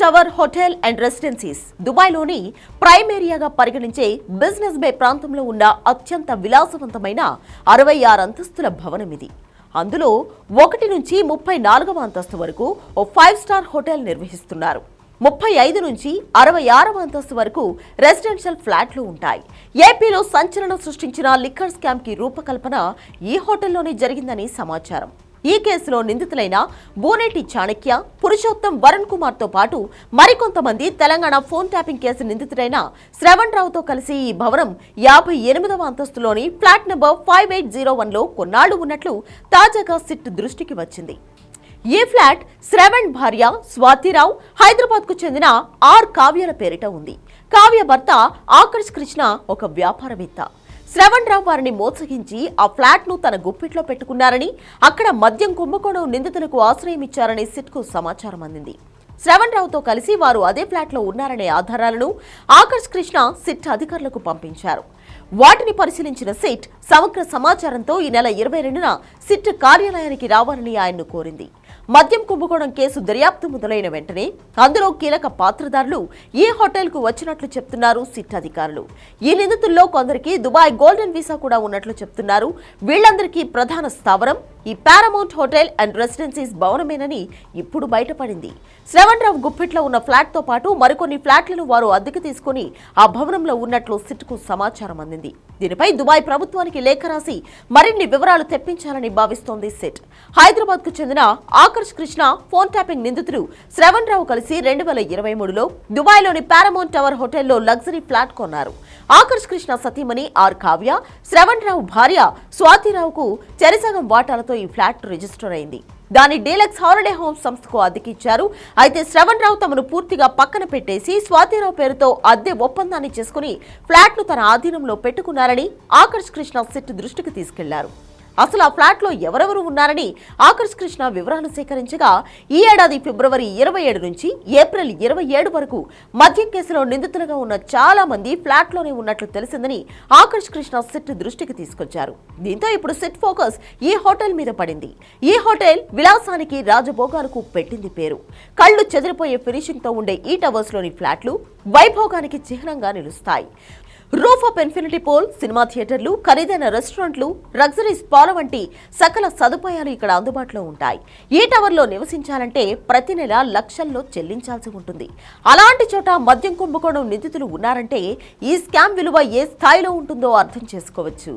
Tower hotel and residences దుబాయ్లోని prime ఏరియాగా పరిగణించే బిజినెస్ బే ప్రాంతంలో ఉన్న అత్యంత విలాసవంతమైన అరవై ఆరు అంతస్తుల భవనం ఇది. అందులో ఒకటి నుంచి ముప్పై నాలుగవ అంతస్తు వరకు ఓ ఫైవ్ స్టార్ హోటల్ నిర్వహిస్తున్నారు. ముప్పై ఐదు నుంచి అరవై ఆరవ అంతస్తు వరకు రెసిడెన్షియల్ ఫ్లాట్లు ఉంటాయి. ఏపీలో సంచలనం సృష్టించిన లిక్కర్ స్కామ్కి రూపకల్పన ఈ హోటల్లోనే జరిగిందని సమాచారం. ఈ కేసులో నిందితులైన బోనేటి చాణక్య పురుషోత్తం వరుణ్ కుమార్తో పాటు మరికొంతమంది తెలంగాణ ఫోన్ ట్యాపింగ్ కేసు నిందితుడైన శ్రవణ్ రావుతో కలిసి ఈ భవనం యాభై ఎనిమిదవ అంతస్తులోని flat number five eight zero వన్లో కొన్నాళ్ళు ఉన్నట్లు తాజాగా సిట్ దృష్టికి వచ్చింది. ఈ ఫ్లాట్ శ్రవణ్ భార్య స్వాతిరావు హైదరాబాద్కు చెందిన ఆర్ కావ్యల పేరిట ఉంది. కావ్య భర్త ఆకర్ష్ కృష్ణ ఒక వ్యాపారవేత్త. శ్రవణ్ రావు వారిని మోసగించి ఆ ఫ్లాట్ను తన గుప్పిట్లో పెట్టుకున్నారని అక్కడ మద్యం కుంభకోణం నిందితులకు ఆశ్రయం ఇచ్చారని సిట్కు సమాచారం అందింది. శ్రవణ్ రావుతో కలిసి వారు అదే ఫ్లాట్లో ఉన్నారనే ఆధారాలను ఆకర్ష్ కృష్ణ సిట్ అధికారులకు పంపించారు. వాటిని పరిశీలించిన సిట్ సమగ్ర సమాచారంతో ఈ నెల ఇరవై రెండున సిట్ కార్యాలయానికి రావాలని ఆయన్ను కోరింది. మద్యం కుంభకోణం కేసు దర్యాప్తు మొదలైన వెంటనే అందులో కీలక పాత్రదారులు ఈ హోటల్కు వచ్చినట్లు చెప్తున్నారు సిట్ అధికారులు. ఈ నిందితుల్లో కొందరికి దుబాయ్ గోల్డెన్ వీసా కూడా ఉన్నట్లు చెప్తున్నారు. వీళ్ళందరికీ ప్రధాన స్థావరం ఈ పారామౌంట్ హోటల్ అండ్ రెసిడెన్సీస్ భవనమేనని ఇప్పుడు బయటపడింది. శ్రవణ్ రావు గుప్పిట్లో ఉన్న ఫ్లాట్తో పాటు మరికొన్ని ఫ్లాట్లను వారు అద్దెకు తీసుకుని ఆ భవనంలో ఉన్నట్లు సిట్కు సమాచారం అందింది. దీనిపై దుబాయ్ ప్రభుత్వానికి లేఖ రాసి మరిన్ని వివరాలు తెప్పించాలని భావిస్తోంది సిట్. హైదరాబాద్కు చెందిన ఆకర్ష్ కృష్ణ ఫోన్ ట్యాపింగ్ నిందితుడు శ్రవణ్ రావు కలిసి రెండు వేల ఇరవై మూడులో దుబాయ్లోని పారమౌంట్ టవర్ హోటల్లో లగ్జరీ ఫ్లాట్ కొన్నారు. ఆకర్ష్ కృష్ణ సతీమణి ఆర్ కావ్య శ్రవణ్ రావు భార్య స్వాతిరావుకు చెరిసగం వాటాలతో ఈ ఫ్లాట్ రిజిస్టర్ అయింది. దాని డీలక్స్ హాలిడే హోమ్ సంస్థకు అద్దెకిచ్చారు. అయితే శ్రవణ్ రావు తమను పూర్తిగా పక్కన పెట్టేసి స్వాతిరావు పేరుతో అద్దె ఒప్పందాన్ని చేసుకుని ఫ్లాట్ను తన ఆధీనంలో పెట్టుకున్నారని ఆకర్ష్ కృష్ణ సిట్ దృష్టికి తీసుకెళ్ళారు. అసలు ఆ ఫ్లాట్లో ఎవరెవరు ఉన్నారని ఆకర్ష్ కృష్ణ వివరాలు సేకరించగా ఈ ఏడాది ఫిబ్రవరి ఇరవై ఏడు నుంచి ఏప్రిల్ ఇరవై ఏడు వరకు మద్యం కేసులో నిందితులుగా ఉన్న చాలా మంది ఫ్లాట్లోనే ఉన్నట్లు తెలిసిందని ఆకర్ష్ కృష్ణ సిట్ దృష్టికి తీసుకొచ్చారు. దీంతో ఇప్పుడు సిట్ ఫోకస్ ఈ హోటల్ మీద పడింది. ఈ హోటల్ విలాసానికి రాజభోగాలకు పెట్టింది పేరు. కళ్ళు చెదిరిపోయే ఫినిషింగ్తో ఉండే ఈ టవర్స్లోని ఫ్లాట్లు వైభోగానికి చిహ్నంగా నిలుస్తాయి. Roof of infinity pool cinema థియేటర్లు ఖరీదైన రెస్టారెంట్లు లగ్జరీ స్పాల వంటి సకల సదుపాయాలు ఇక్కడ అందుబాటులో ఉంటాయి. ఈ టవర్లో నివసించాలంటే ప్రతి నెల లక్షల్లో చెల్లించాల్సి ఉంటుంది. అలాంటి చోట మద్యం కుంభకోణం నిందితులు ఉన్నారంటే ఈ స్కామ్ విలువ ఏ స్థాయిలో ఉంటుందో అర్థం చేసుకోవచ్చు.